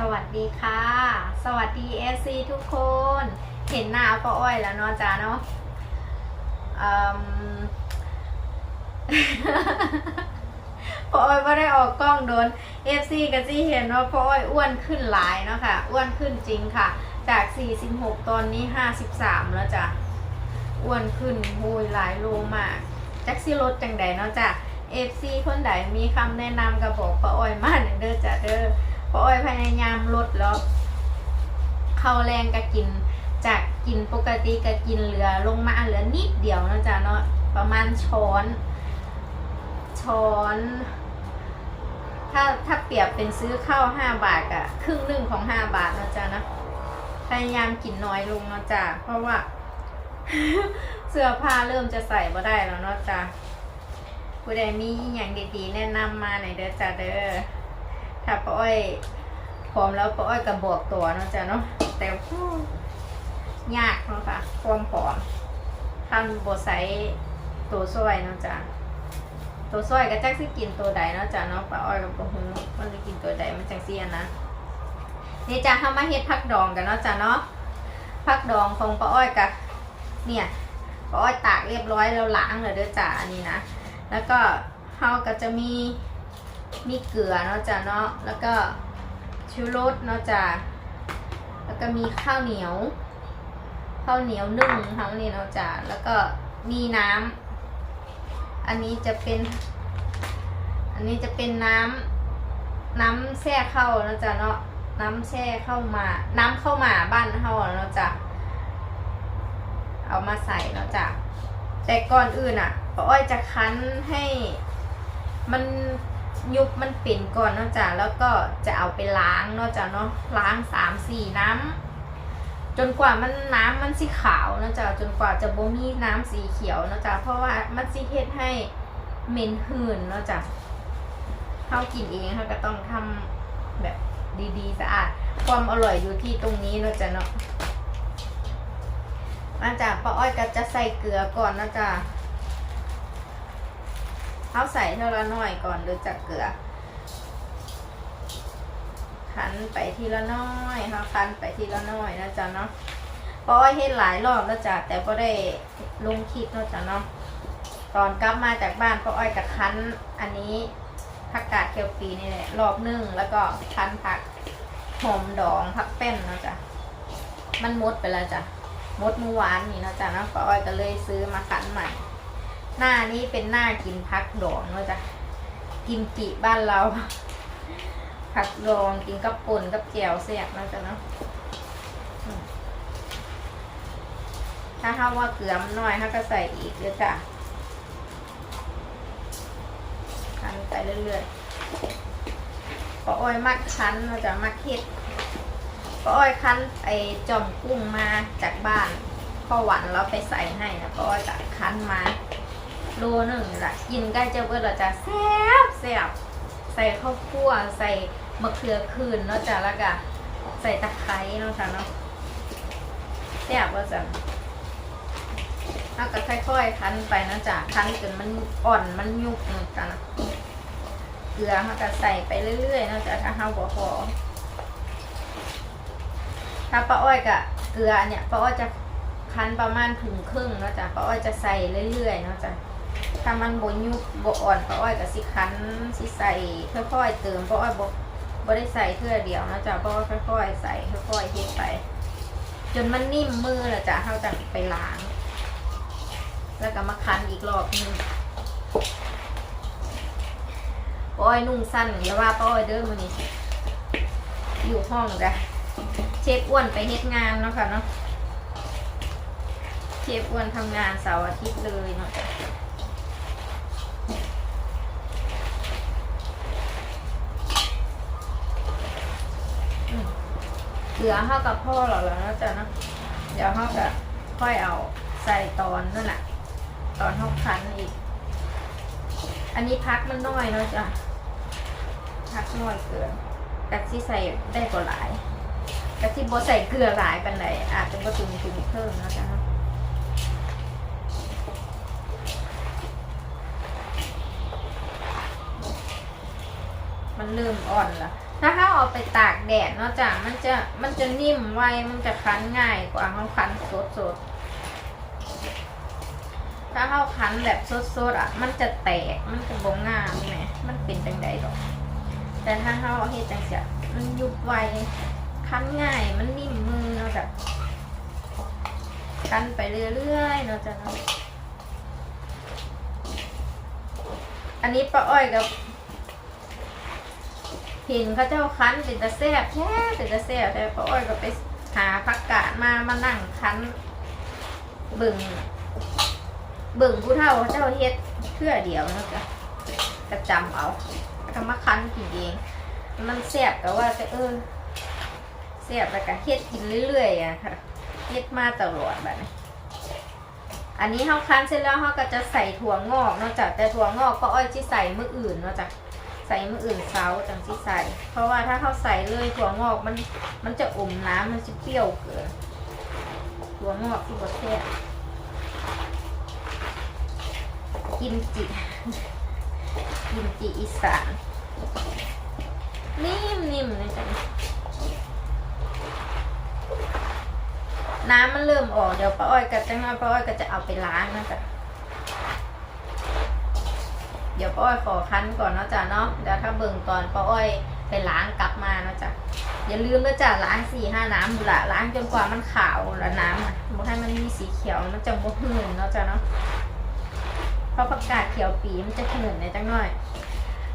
สวัสดีค่ะ สวัสดีเอซีทุกคน เห็นหน้าป้าอ้อยแล้วเนาะจ้าเนาะป้าอ้อยไม่ได้ออกกล้องโดนเอฟซีก็จีเห็นว่าป้าอ้อยอ้วนขึ้นหลายเนาะค่ะ อ้วนขึ้นจริงค่ะ จาก 46 ตอนนี้ 53 แล้วจ้ะ อ้วนขึ้นโหยหลายโลมากจักซี่รถจังใดเนาะจ้ะ FC คนใดมีคำแนะนำก็บอกป้าอ้อยมาเด้อจ้ะเด้อ ป้าอ้อยพยายามลดแล้ว เข้าแรงก็กิน จากกินปกติก็กินเหลือลงมาเหลือนิดเดียวเนาะจ้ะเนาะประมาณช้อน ช้อน ถ้าถ้าเปรียบเป็นซื้อข้าวห้าบาทอะครึ่งหนึ่งของห้าบาทเนาะจ้ะเนาะพยายามกินน้อยลงเนาะจ้ะเพราะว่าเสื้อผ้าเริ่มจะใส่บ่ได้แล้วเนาะจ้ะผู้ใดมีอย่างดีๆ แนะนำมาหน่อยเด้อจ้ะเด้อ ถ้าป้าอ้อยพร้อมแล้วป้าอ้อยก็บอกตัวเนาะจ้ะเนาะแต่ยากเนาะค่ะความผอมท่านบใส่ตัวซอยเนาะจ้ะตัวซอยก็จักสิกินตัวใดเนาะจ้ะเนาะป้าอ้อยกับป้าฮูมันจะกินตัวใดมันจังเสียนะนี่จ้ะทำมาเฮ็ดผักดองกันเนาะจ้ะเนาะผักดองของป้าอ้อยกับเนี่ยป้าอ้อยตากเรียบร้อยแล้วล้างเลยเด้อจ้าอันนี้นะแล้วก็เขาก็จะมี มีเกลือเนาะจ้าเนาะแล้วก็ชูรสเนาะจ้าแล้วก็มีข้าวเหนียว ข้าวเหนียวนึ่งทั้งนี้เนาะจ้าแล้วก็มีน้ำอันนี้จะเป็น อันนี้จะเป็นน้ำน้ำแช่เข้าเนาะจ้าเนาะน้ำแช่เข้ามา น้ำเข้ามาบ้านเฮาเนาะจ้าเอามาใส่เนาะจ้ะแต่ก่อนอื่นอะป้าอ้อยจะคั้นให้มัน ยุบมันเปิ่นก่อนเนาะจ้ะแล้วก็จะเอาไปล้างเนาะจ้ะเนาะล้างสามสี่น้ำจนกว่ามันน้ำมันสีขาวเนาะจ้ะจนกว่าจะบ่มีน้ำสีเขียวเนาะจ้ะเพราะว่ามันสิเฮ็ดให้เหม็นหืนเนาะจ้ะเขากินเองเขาก็ต้องทำแบบดีๆสะอาด ความอร่อยอยู่ที่ตรงนี้เนาะจ้ะเนาะอาจารย์ป้าอ้อยก็จะใส่เกลือก่อนนะจ๊ะ เอาใส่เท่าละน้อยก่อนหรือจากเกลือคั้นไปทีละน้อยค่ะคั้นไปทีละน้อยนะจ๊ะเนาะป้าอ้อยเฮ็ดหลายรอบแล้วจ้ะแต่ก็ได้ลงคลิปเนาะจ้ะเนาะตอนกลับมาจากบ้านป้าอ้อยกับคั้นอันนี้ผักกาดเคียวปีนี่แหละรอบหนึ่งแล้วก็คั้นผักหอมดองผักแป้นเนาะจ้ะมันมดไปแล้วจ้ะมดเมื่อวานนี่เนาะจ้ะเนาะป้าอ้อยก็เลยซื้อมาคั้นใหม่ หน้านี้เป็นหน้ากินพักดองเนาะจ้ะกิมจิบ้านเรา ผักดองกินกับป่นกับแจ่วแซ่บนะจ้ะเนาะถ้าเขาว่าเกลือมน้อยเขาก็ใส่อีกเด้อจ้ะคันไปเรื่อยๆป้าอ้อยมักคั้นเนาะจ้ะมักเฮ็ดป้าอ้อยคั้นไอจอมกุ้งมาจากบ้านพ่อหวันเราไปใส่ให้นะป้าอ้อยก็คั้นมา โลหนึ่งละกินใกล้จะเบิดเราจะแซ่บแซ่บใส่ข้าวคั่วใส่มะเขือคืนเนาะจ้ะแล้วก็ใส่ตะไคร้เนาะจ้ะเนาะแซ่บว่าจ้ะแล้วก็ค่อยๆคั้นไปนะจ้ะคั้นจนมันอ่อนมันยุบเนาะจ้ะนะเกลือเขาก็ใส่ไปเรื่อยๆเนาะจ้ะถ้าเฮาบ่พอถ้าป้าอ้อยกับเกลือเนี่ยป้าอ้อยจะคั้นประมาณถึงครึ่งเนาะจ้ะป้าอ้อยจะใส่เรื่อยๆเนาะจ้ะ ถ้ามันบยุบบ่อ่อนป้าอ้อยก็สิคั้นสิใส่ค่อยๆเติมป้าอ้อยบ่บ่ได้ใส่เทื่อเดียวนะจ้ะป้าอ้อยค่อยๆใส่ค่อยๆเฮ็ดไป จนมันนิ่มมือแล้วจ้ะเฮาจะไปล้าง แล้วก็มาคั้นอีกรอบหนึงป้าอ้อยนุ่งสั้นอย่าว่าป้าอ้อยเด้อมื้อนี้อยู่ห้องจ้ะเชฟอ้วนไปเฮ็ดงานเนาะค่ะเนาะเชฟอ้วนทำงานเสาร์อาทิตย์เลยเนาะ เหลือเท่ากับพ่อเราแล้วนะจ้ะเนะเดี๋ยวเขาก็ค่อยเอาใส่ตอนนั่นแหละตอนเขาคั้นอีก อันนี้พักมันน้อยเนาะจ้ะพักน้อยเกินแต่ที่ใส่ได้กว่าหลายกะทิบใส่เกลือหลายปันไหนอาจจะบ่ถึงถึงเพิ่มแล้วกันเนาะมันเริ่มอ่อนละ ถ้าเขาเอาไปตากแดดเนาะจ้ะมันจะมันจะนิ่มไวมันจะคั้นง่ายกว่าเขาคั้นสดสดๆถ้าเขาคั้นแบบสดสดๆอะ มันจะแตกมันจะบงงามแหมมันเป็นจังใดดอก แต่ถ้าเขาเฮ็ดจังเสียมันยุบไวคั้นง่ายมันนิ่มมือเนาะจ้ะคั้นไปเรื่อยๆเนาะจ้ะเนาะอันนี้ป้าอ้อยกับ เห็นเขาเจ้าคั้นเป็นตะแซ่บแท้เป็นตะแซ่บแต่ป้าอ้อยก็ไปหาผักกาดมามานั่งคั้นเบิ่งเบิ่งผู้เฒ่าเจ้าเฮ็ดเพื่อเดียวนะจ้ะก็จำเอาก็มาคั้นกินเองมันแซ่บแต่ว่าแต่เออแซ่บแล้วก็เฮ็ดกินเรื่อยๆอะค่ะเฮ็ดมาตลอดแบบนี้อันนี้เขาคั้นเสร็จแล้วเขาก็จะใส่ถั่วงอกนาะจ้ะแต่ถั่วงอกก็อ้อยที่ใส่มื้ออื่นนาะจ้ะ ใส่มืออื่นเซาจังที่ใส่ เพราะว่าถ้าเขาใส่เลยถั่วงอกมันมันจะอมน้ำมันจะเปรี้ยวเกินถั่วงอกที่บดแซ่บกิมจิกิมจิอีสานนิ่มๆเลยจ้ะน้ำมันเริ่มออกเดี๋ยวป้าอ้อยกับจังน้อยป้าอ้อยก็จะเอาไปล้างนะจ๊ะ เดี๋ยวป้าอ้อยขอคั้นก่อนเนาะจ้ะเนาะเดี๋ยวถ้าเบิ่งตอนป้าอ้อยไปล้างกลับมาเนาะจ้ะอย่าลืมนะจ้ะล้างสี่ห้าน้ำบุละล้างจนกว่ามันขาวล้วน้ำอะบ่ให้มันมีสีเขียวมันจะบ่หืนเนาะจ้ะเนาะเพราะผักกาดเขียวปีมันจะหืนในจังหน่อย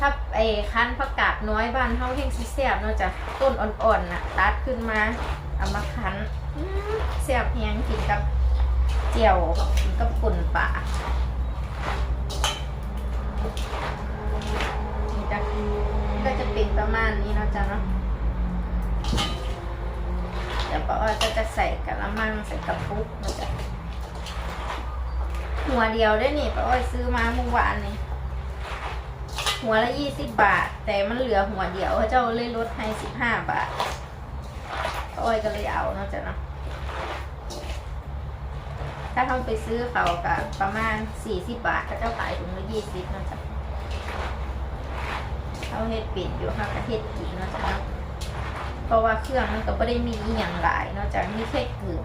ถ้าไอ้คั้นผักกาดน้อยบ้านเฮาแห้งสิแซ่บเนาะจ้ะต้นอ่อนๆน่ะตัดขึ้นมาเอามาคั้นอื้อแซ่บแฮงกินกับเจียวกินกับป่นปลา นี่จะก็จะป็นประมาณนี้นะจ๊ะเนาะเดี๋ยวป้าอ้อยก็จะใส่กะละมังใส่กระปุกนะจ๊ะหัวเดียวได้นี่ป้าอ้อยซื้อมาเมื่อวานนี่หัวละยี่สิบบาท แต่มันเหลือหัวเดียวเขาเจ้าเลยลดให้สิบห้าบาทป้าอ้อยก็เลยเอานะจ๊ะเนาะ ถ้าทำไปซื้อเขากับประมาณสี่สิบบาทเขาเจ้าขายถุงละยี่สิบเนาะจ๊ะเขาเฮ็ดปิดอยู่ค่ะประเทศกินเนาะจ๊ะเพราะว่าเครื่องมันก็ไม่ได้มีอย่างหลายเนาะจ๊ะมีแค่เกลือ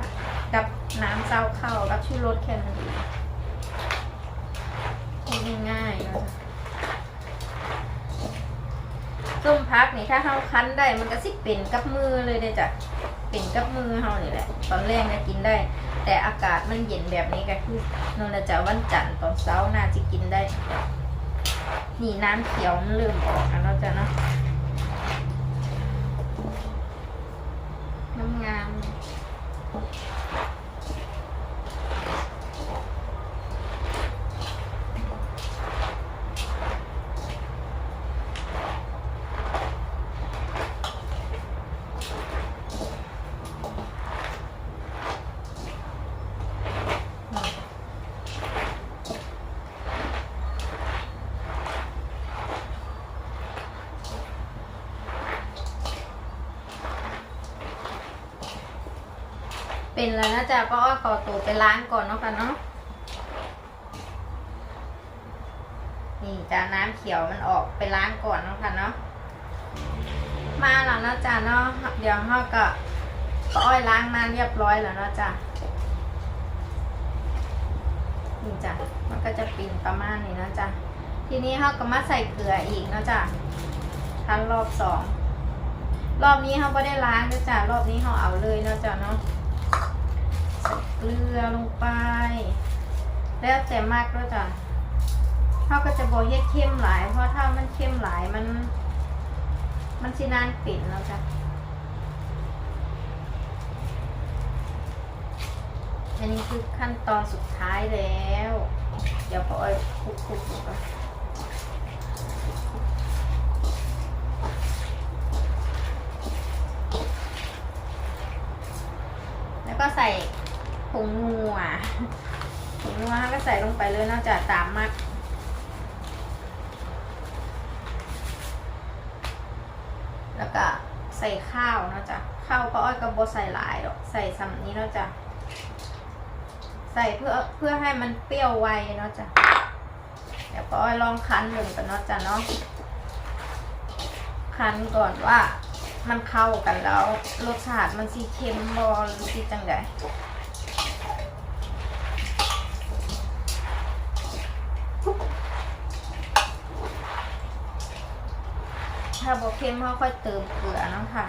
กับน้ำเต้าเข้ากับชูรสแค่นั้นเองง่ายๆเนาะจ๊ะส้มพักนี่ถ้าเฮาคั้นได้มันก็สิเป็นกับมือเลยเด้อจ้ะเป็นกับมือเฮานี่แหละ ตอนแรกนี่ยกินได้ แต่อากาศมันเย็นแบบนี้ก็คือนนจะวันจันทร์ตอนเช้าน่าจะกินได้ นี่น้ำเขียวมันเริ่มออกแล้วเนาจ้ะเนาะน้ำงาม เป็นแล้วนะจ๊ะป้าอ้อยขอตัวไปล้างก่อนเนาะค่ะเนาะนี่จ้าน้ำเขียวมันออกไปล้างก่อนเนาะค่ะเนาะมาแล้วนะจ๊ะเนาะเดี๋ยวเราก็ป้าอ้อยล้างมาเรียบร้อยแล้วเนาะจ้ะนี่จ้ะมันก็จะปิ่นประมาณนี้นะจ๊ะทีนี้เราก็มาใส่เกลืออีกเนาะจ้ะทันรอบสองรอบนี้เขาไม่ได้ล้างนะจ๊ะรอบนี้เขาเอาเลยเนาะจ้ะเนาะ เกลือลงไป แล้วแต่มากแล้วจ้ะเขาก็จะบอกเฮ็ดเข้มหลาย เพราะถ้ามันเข้มหลายมัน มันสินานปิ่นแล้วจ้ะอันนี้คือขั้นตอนสุดท้ายแล้ว เดี๋ยวพออ้อยคลุกๆดูก่อนแล้วก็ใส่ นัวผงนัวก็ใส่ลงไปเลยนอกจากตามมักแล้วก็ใส่ข้าวเนาะจ๊ะข้าวป้าอ้อยก็บ่ใส่หลายหรอกใส่ซ้ำนี้เนาะจ๊ะใส่เพื่อเพื่อให้มันเปรี้ยวไวเนาะจ๊ะเดี๋ยวป้าอ้อยลองคั้นหนึ่งกันเนาะจ๊ะเนาะคั้นก่อนว่ามันเข้ากันแล้วรสชาติมันสีเค็มบอหรือสีจังได ถ้าบอเค็มเขาค่อยเติมเกลือนะค่ะ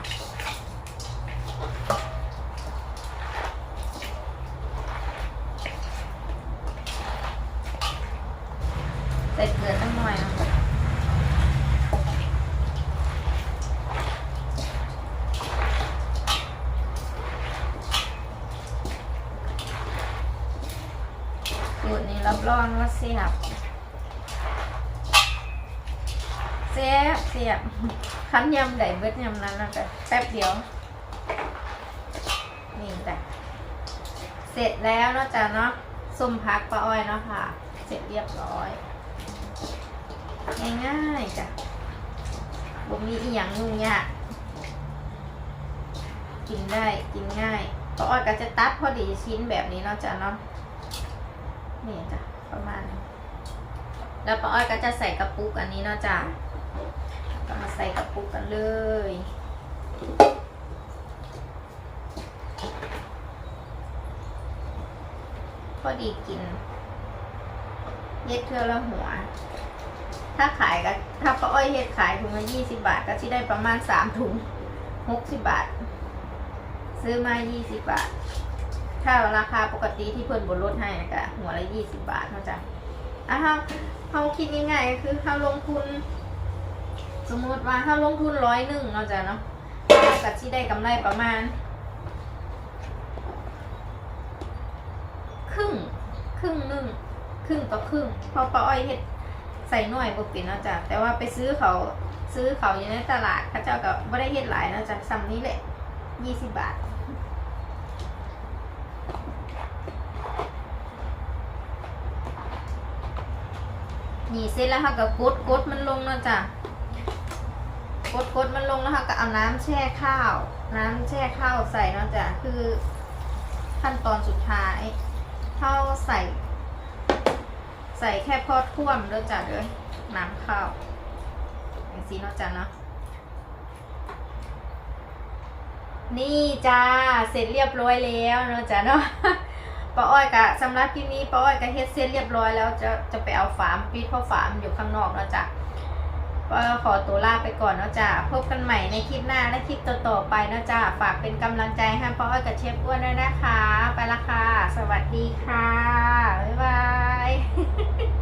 ใส่เกลือตั้งหน่อยนะคะสูตรนี้รับรองว่าเสียบ เสียบเสียบคั้นยำไดเบิดยำนั้นนะจ๊ะแป๊บเดียว นี่จ้ะเสร็จแล้วเนาะจ๊ะเนาะส้มพักปลาอ้อยเนาะค่ะ เสร็จเรียบร้อย ง่ายๆจ้ะบ่มีอีหยังยุ่งยากกินได้กินง่ายปลาอ้อยก็จะตัดพอดีชิ้นแบบนี้เนาะจ๊ะเนาะนี่จ้ะประมาณแล้วป้าอ้อยก็จะใส่กระปุกอันนี้เนาะจ้ะ ก็มาใส่กระปุกกันเลยพอดีกิน เย็ดเทือละหัว ถ้าขายก็ถ้าป้าอ้อยเฮ็ดขายถุงละยี่สิบาท ก็ที่ได้ประมาณสามถุงหกสิบบาท ซื้อมายี่สิบบาท ถ้าราคาปกติที่เพิ่นบนรถให้ก็หัวละยี่สิบบาทเนาจ๊ะอะเฮาเฮาคิดง่ายๆก็คือเฮาลงทุน สมมติว่าเฮาลงทุนร้อยหนึ่งเนาจะเนาะเฮาก็สิได้กำไรประมาณ ครึ่งครึ่งหนึ่งครึ่งต่อครึ่งเพราะป้าอ้อยเฮ็ดใส่หน่วยบ่เป็นเนาะจ๊ะแต่ว่าไปซื้อเขาซื้อเขาอยู่ในตลาดเขาเจ้าก็บ่ได้เฮ็ดหลายเนาะจ๊ะซ้ำนี้แหละยี่สิบบาทนี่เสร็จแล้วค่ะก็กดกดมันลงเนาะจ้ะ กดกดมันลงแล้วค่ะก็เอาน้ำแช่ข้าว น้ำแช่ข้าวใส่นะจ้ะคือ ขั้นตอนสุดท้ายข้าวใส่ ใส่แค่พอท่วมเด้อจ้ะเด้อน้ำข้าวอย่างนี้เนาะจ้ะเนาะนี่จ้าเสร็จเรียบร้อยแล้วเนาะจ้ะเนาะป้าอ้อยกะสำหรับคลิปนี้ป้าอ้อยกะเฮ็ดเสร็จเรียบร้อยแล้วจะจะไปเอาฝามปิดเพราะฝามอยู่ข้างนอกแล้วจ้ะ ก็ขอตัวลาไปก่อนเนาะจ้ะพบกันใหม่ในคลิปหน้าและคลิปต่อๆไปเนาะจ้ะฝากเป็นกำลังใจให้พ่ออ้อยกับเชฟอ้วนด้วยนะคะ ไปละค่ะ สวัสดีค่ะ บ๊ายบาย